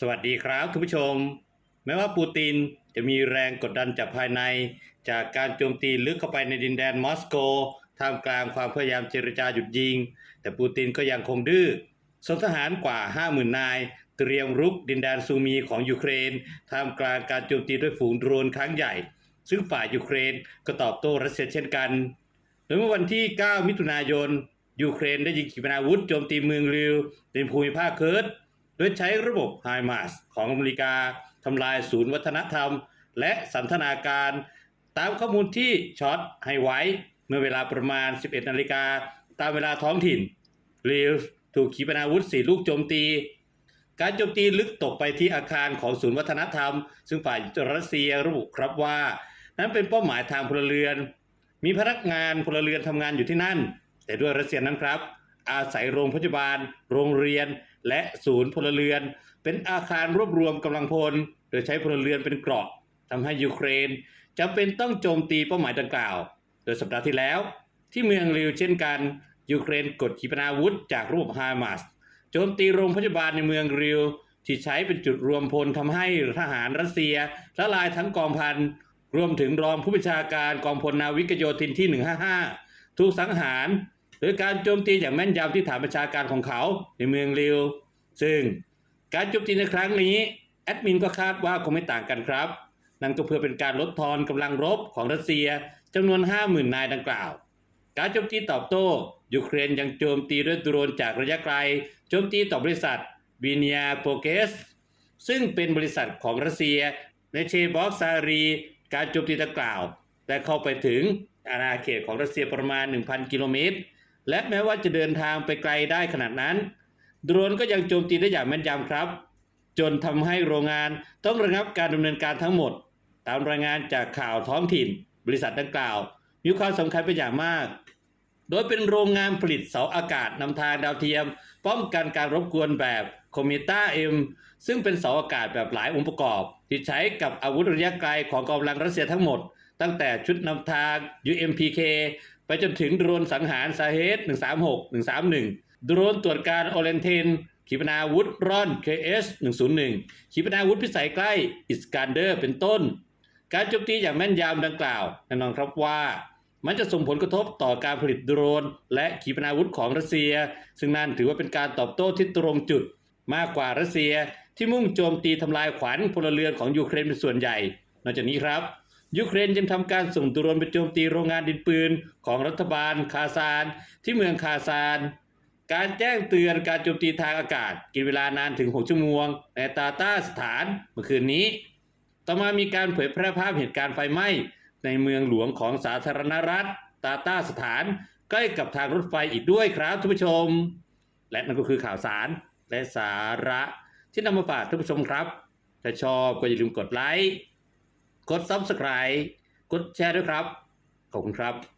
สวัสดีครับคุณผู้ชม แม้ว่าปูตินจะมีแรงกดดันจากภายใน จากการโจมตีลึกเข้าไปในดินแดนมอสโกท่ามกลางความพยายามเจรจาหยุดยิง แต่ปูตินก็ยังคงดื้อส่งทหารกว่า 50,000 นาย เตรียมรุกดินแดนซูมีของยูเครน ท่ามกลางการโจมตีด้วยฝูงโดรนครั้งใหญ่ ซึ่งฝ่ายยูเครนก็ตอบโต้รัสเซียเช่นกันโดยเมื่อวันที่ 9 มิถุนายนยูเครนได้ยิงขีปนาวุธโจมตีเมืองริวในภูมิภาคเคิร์ด โดยใช้ระบบไฮมาสของอเมริกาทำลายศูนย์วัฒนธรรม และสันทนาการตามข้อมูลที่ช็อตให้ไว้ เมื่อเวลาประมาณ 11 นาฬิกา ตามเวลาท้องถิ่นริวถูกขีปนาวุธสี่ลูกโจมตี การโจมตีลึกตกไปที่อาคารของศูนย์วัฒนธรรม ซึ่งฝ่ายรัสเซียระบุครับว่า นั้นเป็นเป้าหมายทางพลเรือน มีพนักงานพลเรือนทำงานอยู่ที่นั่น แต่ด้วยรัสเซียนั้นครับ อาศัยโรงพยาบาล โรงเรียน และศูนย์พลเรือน เป็นอาคารรวบรวมกำลังพล โดยใช้พลเรือนเป็นเกราะทำให้ยูเครนจำเป็นต้องโจมตีเป้าหมายดังกล่าว โดยสัปดาห์ที่แล้ว ที่เมืองริวเช่นกัน ยูเครนกดขีปนาวุธจากระบบฮามาสโจมตีโรงพยาบาลในเมืองริวที่ใช้เป็นจุดรวมพลทำให้ทหารรัสเซียละลายทั้งกองพันรวมถึงรองผู้บัญชาการกองพลนาวิกโยธินที่ 155 ถูกสังหาร โดยการโจมตีอย่างแม่นยำที่ฐานประชาการของเขาในเมืองริว ซึ่งการโจมตีในครั้งนี้แอดมินก็คาดว่าคงไม่ต่างกันครับ นั่นก็เพื่อเป็นการลดทอนกำลังรบของรัสเซียจำนวน 50,000 นายดังกล่าว การโจมตีตอบโต้ยูเครนยังโจมตีด้วยโดรนจากระยะไกล โจมตีต่อบริษัทวิเนียโปเกสซึ่งเป็นบริษัทของรัสเซียในเชบอฟซารี การโจมตีดังกล่าว ได้เข้าไปถึงอาณาเขตของรัสเซียประมาณ 1,000 กิโลเมตร และแม้ว่าจะเดินทางไปไกลได้ขนาดนั้น โดรนก็ยังโจมตีได้อย่างแม่นยำครับ จนทำให้โรงงานต้องระงับการดำเนินการทั้งหมด ตามรายงานจากข่าวท้องถิ่น บริษัทดังกล่าว มีความสำคัญเป็นอย่างมาก โดยเป็นโรงงานผลิตเสาอากาศนำทางดาวเทียม ป้องกันการรบกวนแบบคอมมิต้าเอ็มซึ่งเป็นเสาอากาศแบบหลายองค์ประกอบ ที่ใช้กับอาวุธระยะไกลของกองกำลังรัสเซียทั้งหมด ตั้งแต่ชุดนำทาง UMPK ไปจนถึงโดรนสังหารซาเฮต136 131 โดรนตรวจการโอเลนเทนขีปนาวุธร่อน KS 101 ขีปนาวุธพิสัยใกล้อิสกันเดอร์เป็นต้น การโจมตีอย่างแม่นยำดังกล่าวแน่นอนครับว่ามันจะส่งผลกระทบต่อการผลิตโดรน และขีปนาวุธของรัสเซีย ซึ่งนั่นถือว่าเป็นการตอบโต้ที่ตรงจุด มากกว่ารัสเซียที่มุ่งโจมตีทำลายขวัญพลเรือนของยูเครนเป็นส่วนใหญ่ นอกจากนี้ครับ ยูเครนยังทำการส่งโดรนไปโจมตีโรงงานดินปืนของรัฐบาลคาซานที่เมืองคาซาน การแจ้งเตือนการโจมตีทางอากาศ กินเวลานานถึง 6 ชั่วโมงในตาต้าสถานเมื่อคืนนี้ ต่อมามีการเผยแพร่ภาพเหตุการณ์ไฟไหม้ในเมืองหลวงของสาธารณรัฐตาต้าสถาน ใกล้กับทางรถไฟอีกด้วยครับท่านผู้ชม และนั่นก็คือข่าวสารและสาระที่นำมาฝากท่านผู้ชมครับ ถ้าชอบก็อย่าลืมกดไลค์ กด Subscribe กดแชร์ด้วยครับ ขอบคุณครับ